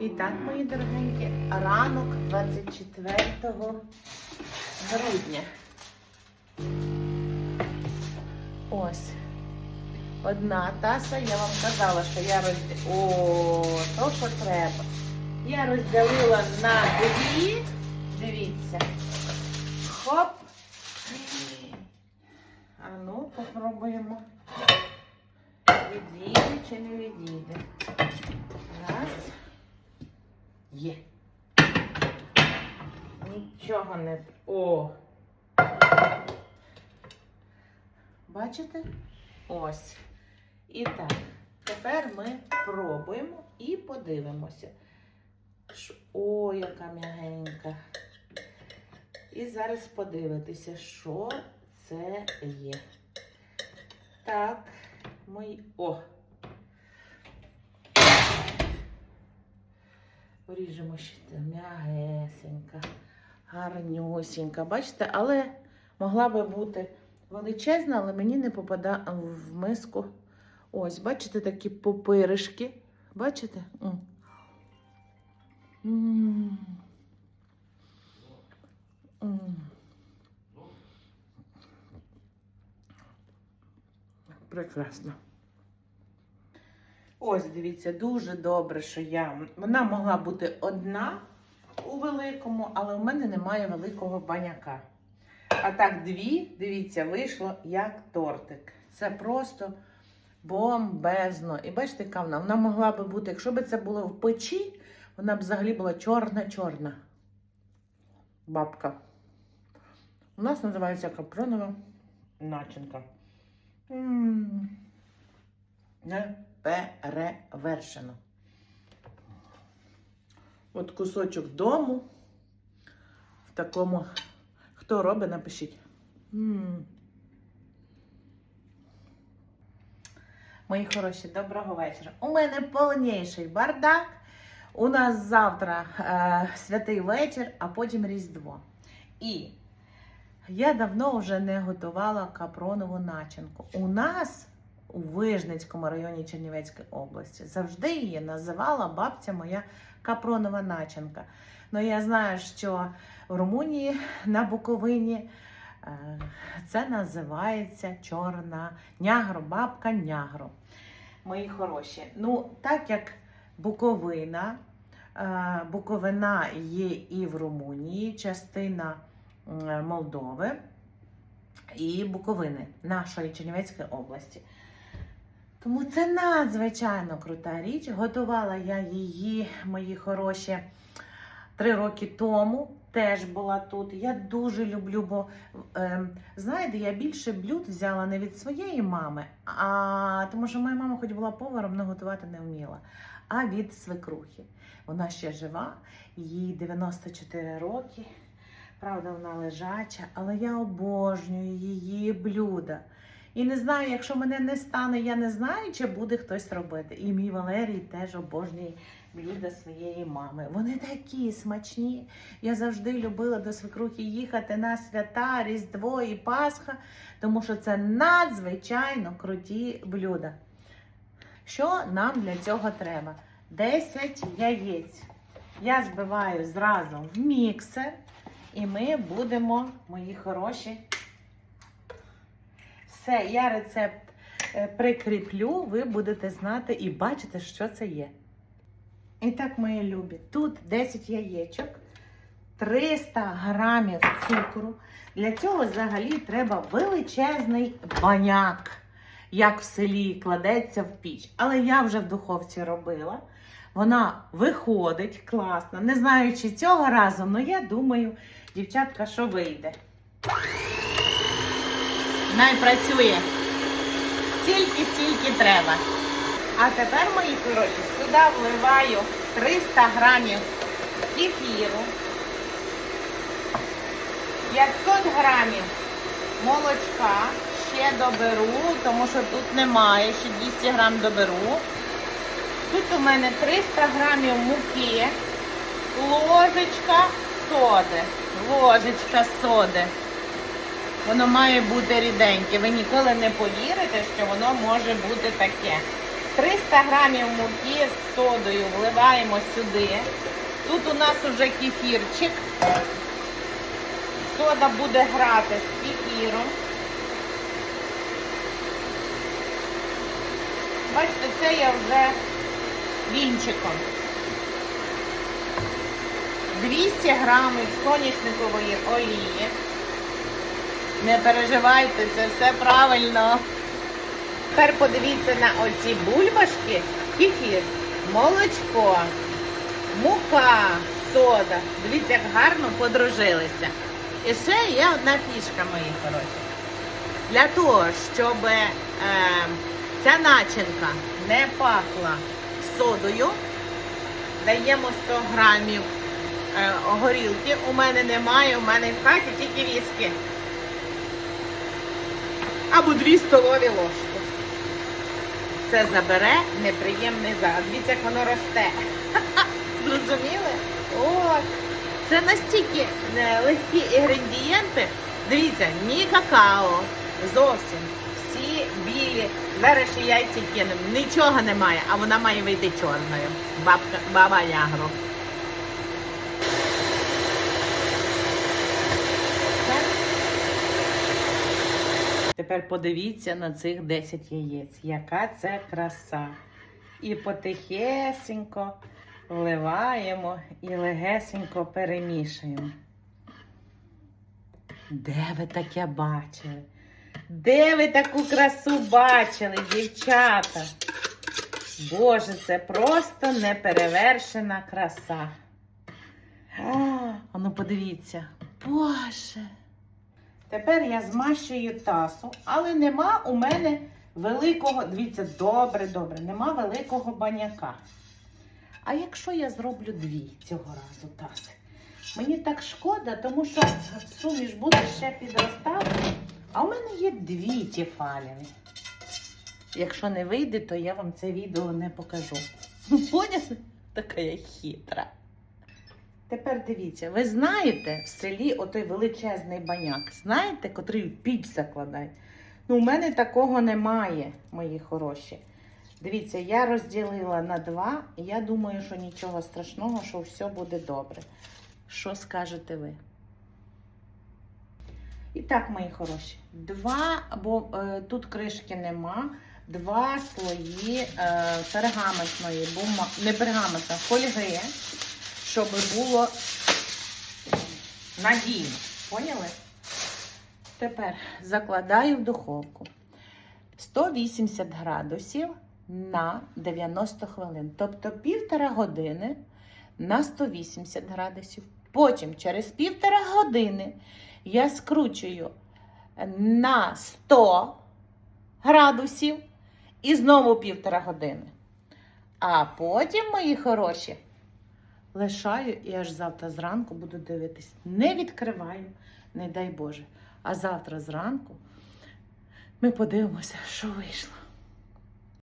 І так, мої дорогенькі, ранок 24 грудня. Ось. Одна таса, я вам казала, що я розділила. О, то, що треба. Я розділила на дві. Дивіться. Хоп. А ну, попробуємо. Відійде чи не відійде. Раз. Є. Нічого не. О. Бачите? Ось. І так. Тепер ми пробуємо і подивимося. О, яка м'ягенька. І зараз подивитися, що це є. Так, мої. О! Поріжемо ще м'ягесенька, гарнюсінька. Бачите, але могла би бути величезна, але мені не попадає в миску. Ось, бачите, такі попиришки. Бачите? М. М. М. Прекрасно. Ось, дивіться, дуже добре, що я. Вона могла бути одна у великому, але у мене немає великого баняка. А так, дві, дивіться, вийшло як тортик. Це просто бомбезно. І бачите, яка вона? Вона могла би бути, якщо б це було в печі, вона б взагалі була чорна-чорна. Бабка. У нас називається капронова начинка. М. Не перевершено. От кусочок дому в такому. Хто робить, напишіть. М. Мої хороші, доброго вечора. У мене повніший бардак. У нас завтра е, святий вечір, а потім Різдво. І я давно вже не готувала капронову начинку. У нас у Вижницькому районі Чернівецької області завжди її називала бабця моя капронова начинка. Ну я знаю, що в Румунії на Буковині е, це називається чорна нягро, бабка нягро. Мої хороші. Ну, так як Буковина, е, Буковина є і в Румунії, частина Молдови і Буковини нашої Чернівецької області. Тому це надзвичайно крута річ. Готувала я її, мої хороші, три роки тому. Теж була тут. Я дуже люблю, бо е, знаєте, я більше блюд взяла не від своєї мами, а тому що моя мама, хоч була поваром, але готувати не вміла, а від свекрухи. Вона ще жива, їй 94 роки. Правда, вона лежача, але я обожнюю її блюда. І не знаю, якщо мене не стане, я не знаю, чи буде хтось робити. І мій Валерій теж обожнює блюда своєї мами. Вони такі смачні. Я завжди любила до свекрухи їхати на свята, Різдво і Пасха, тому що це надзвичайно круті блюда. Що нам для цього треба? 10 яєць. Я збиваю зразу в міксер, і ми будемо, мої хороші. Все, я рецепт е, прикріплю, ви будете знати і бачити, що це є. І так, мої любі, тут 10 яєчок, 300 грамів цукру. Для цього взагалі треба величезний баняк, як в селі кладеться в піч. Але я вже в духовці робила. Вона виходить класно. Не знаю, чи цього разу, але я думаю, дівчатка, що вийде. Най працює. Тільки стільки треба. А тепер, мої короткі, сюди вливаю 300 грамів кефіру, 500 грамів молочка. Ще доберу, тому що тут немає, ще 200 грам доберу. Тут у мене 300 грамів муки, ложечка соди. Ложечка соди. Воно має бути ріденьке. Ви ніколи не повірите, що воно може бути таке. 300 грамів муки з содою вливаємо сюди. Тут у нас уже кефірчик. Сода буде грати з кефіром. Бачите, це я вже вінчиком. 200 грамів соняшникової олії. Не переживайте, це все правильно. Тепер подивіться на оці бульбашки, кефір, молочко, мука, сода. Дивіться, як гарно подружилися. І ще є одна фішка, мої хороші. Для того, щоб е, ця начинка не пахла содою, даємо 100 грамів е, горілки. У мене немає, у мене в хаті тільки віскі. Або 2 столові ложки. Це забере неприємний запах. Дивіться, як воно росте. Зрозуміли? От. Це настільки е, легкі інгредієнти. Дивіться, ні какао, зовсім. Всі білі. Ще яйці кинемо. Нічого немає, а вона має вийти чорною. Баба Ягро. Тепер подивіться на цих 10 яєць. Яка це краса. І потихесенько вливаємо і легесенько перемішуємо. Де ви таке бачили? Де ви таку красу бачили, дівчата? Боже, це просто неперевершена краса. А, ну подивіться. Боже. Тепер я змащую тасу, але нема у мене великого, дивіться, добре, добре, нема великого баняка. А якщо я зроблю дві цього разу таси? Мені так шкода, тому що суміш буде ще підростати. А у мене є дві тіфаліни. Якщо не вийде, то я вам це відео не покажу. Поняли? Така я хитра. Тепер дивіться, ви знаєте в селі отой величезний баняк, знаєте, котрий піч закладає? Ну, у мене такого немає, мої хороші. Дивіться, я розділила на два, і я думаю, що нічого страшного, що все буде добре. Що скажете ви? І так, мої хороші, два, бо е, тут кришки нема, два слої е, пергаментної, бума, не пергаментної, фольги, щоб було надійно. Поняли? Тепер закладаю в духовку 180 градусів на 90 хвилин. Тобто півтора години на 180 градусів. Потім через півтора години я скручую на 100 градусів і знову півтора години. А потім, мої хороші, лишаю і аж завтра зранку буду дивитись. Не відкриваю, не дай Боже. А завтра зранку ми подивимося, що вийшло.